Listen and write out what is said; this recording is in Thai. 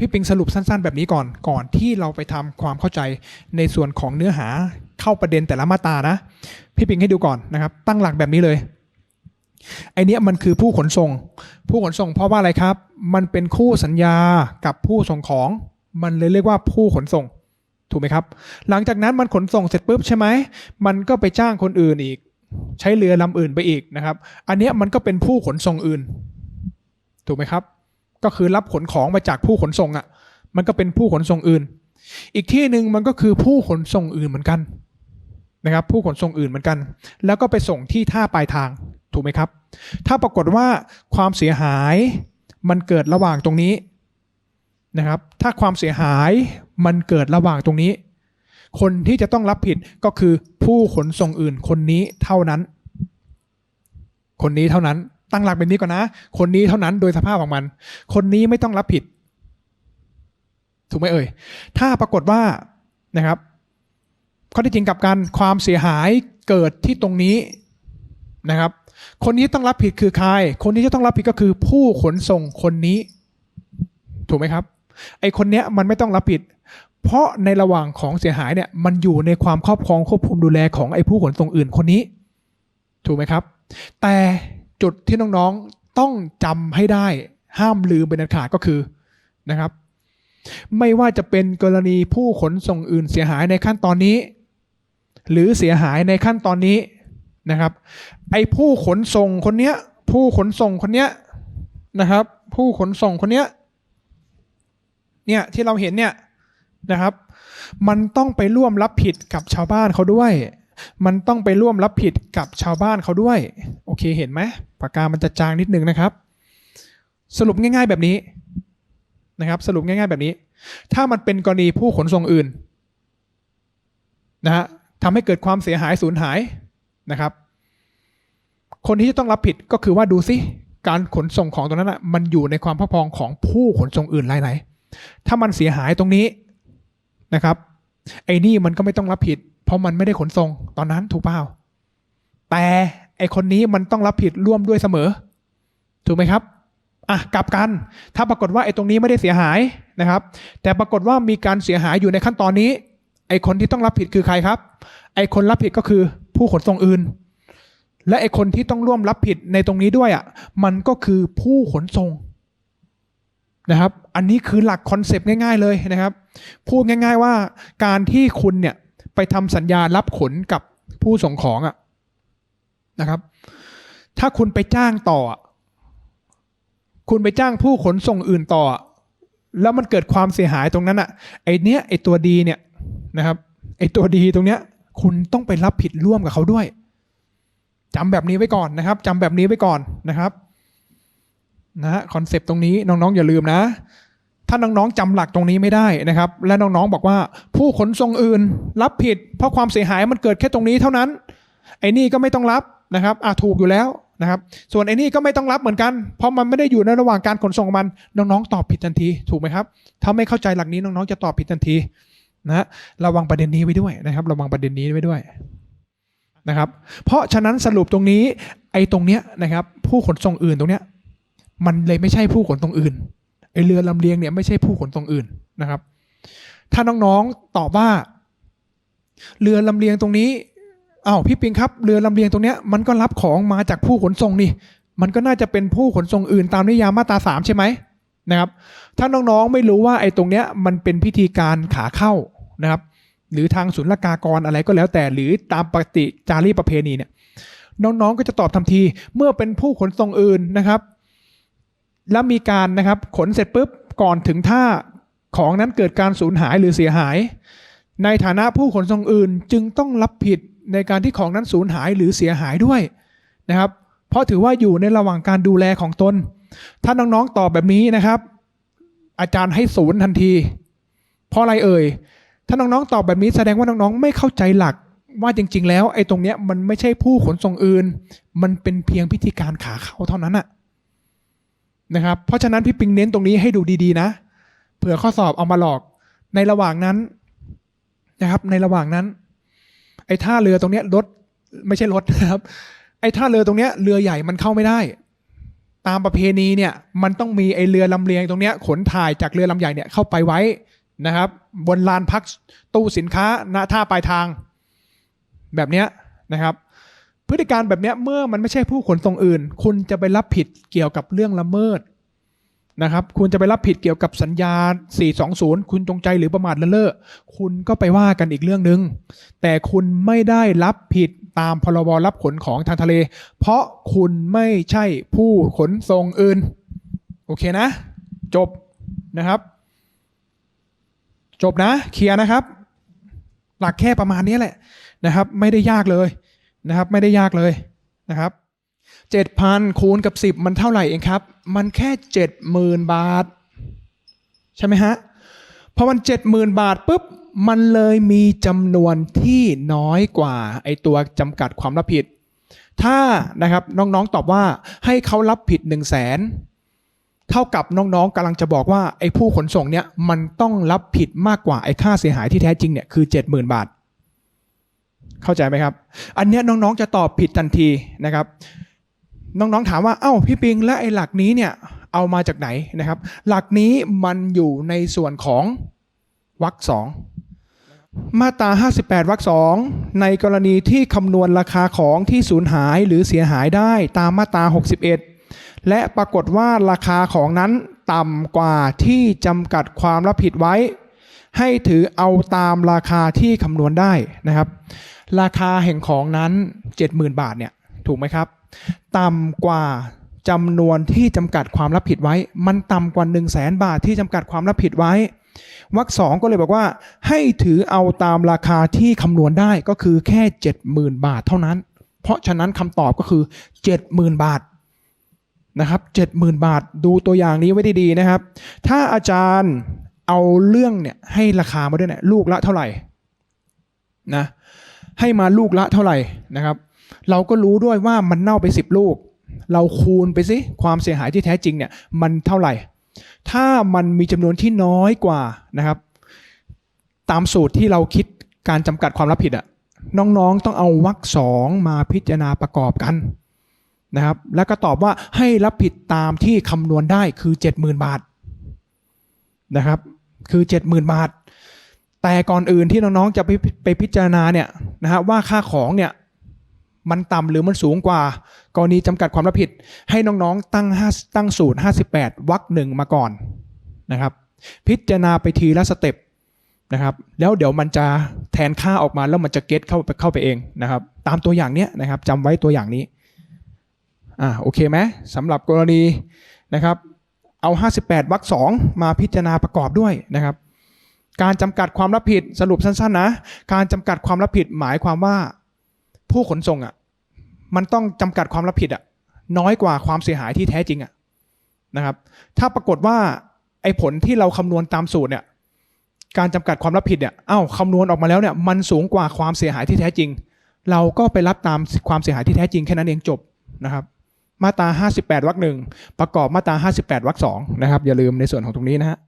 พี่ปิงสรุปสั้นๆ แบบนี้ก่อนก่อนที่เราไปทำความเข้าใจในส่วนของเนื้อหาเข้าประเด็นแต่ละมาตานะ พี่ปิงให้ดูก่อนนะครับ ตั้งหลักแบบนี้เลยไอเนี้ยมันคือผู้ขนส่ง ผู้ขนส่งเพราะว่าอะไรครับ มันเป็นคู่สัญญากับผู้ส่งของ มันเลยเรียกว่าผู้ขนส่ง ถูกไหมครับ หลังจากนั้นมันขนส่งเสร็จปุ๊บใช่ไหมมันก็ไปจ้างคนอื่นอีก ใช้เรือลำอื่นไปอีกนะครับ อันเนี้ยมันก็เป็นผู้ขนส่งอื่น ถูกไหมครับ ก็คือรับขนของมาจากผู้ขนส่งอะ มันก็เป็นผู้ขนส่งอื่น อีกที่หนึ่งมันก็คือผู้ขนส่งอื่นเหมือนกันนะครับ ผู้ขนส่งอื่นเหมือนกัน แล้วก็ไปส่งที่ท่าปลายทางถูกไหมครับ ถ้าปรากฏว่าความเสียหายมันเกิดระหว่างตรงนี้นะครับ ถ้าความเสียหายมันเกิดระหว่างตรงนี้ คนที่จะต้องรับผิดก็คือผู้ขนส่งอื่นคนนี้เท่านั้น คนนี้เท่านั้น ตั้งหลักแบบนี้ก่อนนะ คนนี้เท่านั้นโดยสภาพของมัน คนนี้ไม่ต้องรับผิด ถูกไหมเอ่ย ถ้าปรากฏว่านะครับข้อที่จริงกับกันความเสียหายเกิดที่ตรงนี้นะครับ คนนี้ต้องรับผิดคือใคร คนที่จะต้องรับผิดก็คือผู้ขนส่งคนนี้ ถูกไหมครับ ไอคนเนี้ยมันไม่ต้องรับผิด เพราะในระหว่างของเสียหายเนี่ยมันอยู่ในความครอบครองควบคุมดูแลของไอผู้ขนส่งอื่นคนนี้ ถูกไหมครับ แต่ จุดที่น้องๆต้องจำให้ได้ห้ามลืมเป็นอันขาดก็คือนะครับ ไม่ว่าจะเป็นกรณีผู้ขนส่งอื่นเสียหายในขั้นตอนนี้ หรือเสียหายในขั้นตอนนี้นะครับ ไอ้ผู้ขนส่งคนเนี้ย ผู้ขนส่งคนเนี้ยนะครับ ผู้ขนส่งคนเนี้ยเนี่ยที่เราเห็นเนี่ยนะครับ มันต้องไปร่วมรับผิดกับชาวบ้านเขาด้วย มันต้องไปร่วมรับผิดกับชาวบ้านเขาด้วย โเคเห็นไหมปากกามันจะจางนิดนึงนะครับ สรุปง่าย ๆแบบนี้นะครับ สรุปง่าย ๆแบบนี้ ถ้ามันเป็นกรณีผู้ขนส่งอื่นนะฮะทำให้เกิดความเสียหายสูญหายนะครับ คนที่จะต้องรับผิดก็คือว่าดูสิการขนส่งของตรงนั้นอะมันอยู่ในความครอบครองของผู้ขนส่งอื่นรายไหน ถ้ามันเสียหายตรงนี้นะครับ ไอ้นี่มันก็ไม่ต้องรับผิด เพราะมันไม่ได้ขนส่งตอนนั้นถูกเปล่า แต่ ไอคนนี้มันต้องรับผิดร่วมด้วยเสมอ ถูกไหมครับอะกลับกัน ถ้าปรากฏว่าไอ้ตรงนี้ไม่ได้เสียหายนะครับ แต่ปรากฏว่ามีการเสียหายอยู่ในขั้นตอนนี้ ไอ้คนที่ต้องรับผิดคือใครครับ ไอ้คนรับผิดก็คือผู้ขนส่งอื่น และไอ้คนที่ต้องร่วมรับผิดในตรงนี้ด้วยอะ มันก็คือผู้ขนส่งนะครับ อันนี้คือหลักคอนเซปต์ง่าย ๆเลยนะครับ พูดง่าย ๆว่าการที่คุณเนี่ยไปทำสัญญารับขนกับผู้ส่งของอะ นะครับ ถ้าคุณไปจ้างต่อ คุณไปจ้างผู้ขนส่งอื่นต่อ แล้วมันเกิดความเสียหายตรงนั้นอะไอเนี้ยไอตัวดีเนี่ยนะครับไอตัวดีตรงเนี้ย คุณต้องไปรับผิดร่วมกับเขาด้วยจำแบบนี้ไว้ก่อนนะครับจำแบบนี้ไว้ก่อนนะครับนะฮะคอนเซปต์ตรงนี้น้องๆอย่าลืมนะ ถ้าน้องๆจำหลักตรงนี้ไม่ได้นะครับ และน้องๆบอกว่า ผู้ขนส่งอื่น รับผิด เพราะความเสียหายมันเกิดแค่ตรงนี้เท่านั้น ไอ้นี่ก็ไม่ต้องรับ นะครับอะถูกอยู่แล้วนะครับ ส่วนไอ้นี่ก็ไม่ต้องรับเหมือนกัน เพราะมันไม่ได้อยู่ในระหว่างการขนส่งของมัน น้องๆ ตอบผิดทันที ถูกไหมครับ ถ้าไม่เข้าใจหลักนี้น้องๆ จะตอบผิดทันทีนะระวังประเด็นนี้ไว้ด้วยนะครับ ระวังประเด็นนี้ไว้ด้วยนะครับ เพราะฉะนั้นสรุปตรงนี้ไอ้ตรงเนี้ยนะครับ ผู้ขนส่งอื่นตรงเนี้ยมันเลยไม่ใช่ผู้ขนส่งอื่นไอเรือลำเลียงเนี่ยไม่ใช่ผู้ขนส่งอื่นนะครับ ถ้าน้องๆตอบว่า เรือลำเลียงตรงนี้ อ้าวพี่ปิงครับเรือลำเลียงตรงเนี้ยมันก็รับของมาจากผู้ขนส่งนี่ มันก็น่าจะเป็นผู้ขนส่งอื่นตามนิยามมาตราสามใช่ไหมนะครับ ถ้าน้องๆไม่รู้ว่าไอ้ตรงเนี้ยมันเป็นพิธีการขาเข้านะครับ หรือทางศุลกากรอะไรก็แล้วแต่ หรือตามปกติจารีประเพณีเนี่ย น้องๆก็จะตอบทันที เมื่อเป็นผู้ขนส่งอื่นนะครับ แล้วมีการนะครับขนเสร็จปุ๊บก่อนถึงท่าของนั้นเกิดการสูญหายหรือเสียหาย ในฐานะผู้ขนส่งอื่นจึงต้องรับผิด ในการที่ของนั้นสูญหายหรือเสียหายด้วยนะครับ เพราะถือว่าอยู่ในระหว่างการดูแลของตน ถ้าน้องๆตอบแบบนี้นะครับ อาจารย์ให้ศูนย์ทันที เพราะอะไรเอ่ย ถ้าน้องๆตอบแบบนี้แสดงว่าน้องๆไม่เข้าใจหลักว่าจริง ๆ แล้วไอ้ตรงเนี้ยมันไม่ใช่ผู้ขนส่งอื่น มันเป็นเพียงพิธีการขาเข้าเท่านั้นอะนะครับ เพราะฉะนั้นพี่ปิงเน้นตรงนี้ให้ดูดีๆนะ เผื่อข้อสอบเอามาหลอกในระหว่างนั้นนะครับ ในระหว่างนั้น ไอ้ท่าเรือตรงเนี้ยรถไม่ใช่รถนะครับ ไอ้ท่าเรือตรงเนี้ยเรือใหญ่มันเข้าไม่ได้ ตามประเพณีเนี่ยมันต้องมีไอ้เรือลำเลียงตรงเนี้ยขนถ่ายจากเรือลำใหญ่เนี่ยเข้าไปไว้นะครับ บนลานพักตู้สินค้าณท่าปลายทางแบบเนี้ยนะครับ พฤติการแบบเนี้ยเมื่อมันไม่ใช่ผู้ขนส่งอื่น คุณจะไปรับผิดเกี่ยวกับเรื่องละเมิด นะครับ คุณจะไปรับผิดเกี่ยวกับสัญญา 420 คุณจงใจหรือประมาทเลินเล่อคุณก็ไปว่ากันอีกเรื่องหนึ่งแต่คุณไม่ได้รับผิดตามพรบรับขนของทางทะเล เพราะคุณไม่ใช่ผู้ขนส่งอื่น โอเคนะ จบนะครับ จบนะเคลียร์นะครับ หลักแค่ประมาณนี้แหละนะครับ ไม่ได้ยากเลยนะครับ ไม่ได้ยากเลยนะครับ เจ็ดพันคูณกับสิบมันเท่าไหร่เองครับ มันแค่เจ็ดหมื่นบาท ใช่ไหมฮะพอมันเจ็ดหมื่นบาทปุ๊บมันเลยมีจำนวนที่น้อยกว่าไอตัวจำกัดความรับผิด ถ้านะครับน้องๆตอบว่าให้เขารับผิด1นึ่งแสนเท่ากับน้องๆกำลังจะบอกว่าไอ้ผู้ขนส่งเนี่ยมันต้องรับผิดมากกว่าไอ้ค่าเสียหายที่แท้จริงเนี่ยคือ 70,000 บาท เข้าใจไหมครับ อันเนี้ยน้องๆจะตอบผิดทันทีนะครับ น้องๆถามว่า เอ้าพี่ปิงและไอ้หลักนี้เนี่ยเอามาจากไหนนะครับ หลักนี้มันอยู่ในส่วนของวรรคสองมาตรา 58 วรรคสองในกรณีที่คำนวณราคาของที่สูญหายหรือเสียหายได้ตามมาตรา 61 และปรากฏว่าราคาของนั้นต่ำกว่าที่จำกัดความรับผิดไว้ ให้ถือเอาตามราคาที่คำนวณได้นะครับ ราคาแห่งของนั้น 70,000 บาทเนี่ยถูกไหมครับ ต่ำกว่าจำนวนที่จำกัดความรับผิดไว้ มันต่ำกว่า 1 0 0 0 0แบาทที่จำกัดความรับผิดไว้วรรคสองก็เลยบอกว่า ให้ถือเอาตามราคาที่คำนวณได้ก็คือแค่ 70,000 บาทเท่านั้น เพราะฉะนั้นคำตอบก็คือ 70,000 บาทนะครับ70,000 บาทดูตัวอย่างนี้ไว้ดีๆนะครับ ถ้าอาจารย์เอาเรื่องเนี่ยให้ราคามาด้วยเนี่ยลูกละเท่าไหร่นะให้มาลูกละเท่าไหร่นะครับ เราก็รู้ด้วยว่ามันเน่าไป 10 ลูก เราคูณไปสิความเสียหายที่แท้จริงเนี่ยมันเท่าไหร่ ถ้ามันมีจำนวนที่น้อยกว่านะครับ ตามสูตรที่เราคิดการจำกัดความรับผิดอะน้องๆต้องเอาวรรคสองมาพิจารณาประกอบกันนะครับ แล้วก็ตอบว่าให้รับผิดตามที่คำนวณได้คือ 70,000 บาทนะครับ คือ 70,000 บาท แต่ก่อนอื่นที่น้องๆจะไปไปพิจารณาเนี่ยนะฮะว่าค่าของเนี่ย มันต่ำหรือมันสูงกว่า กรณีจำกัดความรับผิด ให้น้องๆตั้ง5ตั้งสูตร 58วรรคหนึ่งมาก่อนนะครับ พิจารณาไปทีละสเต็ปนะครับ แล้วเดี๋ยวมันจะแทนค่าออกมาแล้วมันจะเก็ตเข้าไปเข้าไปเองนะครับ ตามตัวอย่างเนี้ยนะครับจำไว้ตัวอย่างนี้อ่าโอเคไหมสำหรับกรณีนะครับ เอา 58วรรคสองมาพิจารณาประกอบด้วยนะครับ การจำกัดความรับผิดสรุปสั้นๆนะ การจำกัดความรับผิดหมายความว่า ผู้ขนส่งอะ มันต้องจำกัดความรับผิดอะ น้อยกว่าความเสียหายที่แท้จริงอะนะครับ ถ้าปรากฏว่าไอ้ผลที่เราคำนวณตามสูตรเนี่ย การจำกัดความรับผิดเนี่ยอ้าวคำนวณออกมาแล้วเนี่ย มันสูงกว่าความเสียหายที่แท้จริง เราก็ไปรับตามความเสียหายที่แท้จริงแค่นั้นเองจบนะครับ มาตรา 58วรรคหนึ่งประกอบมาตรา 58วรรคสองนะครับ อย่าลืมในส่วนของตรงนี้นะฮะ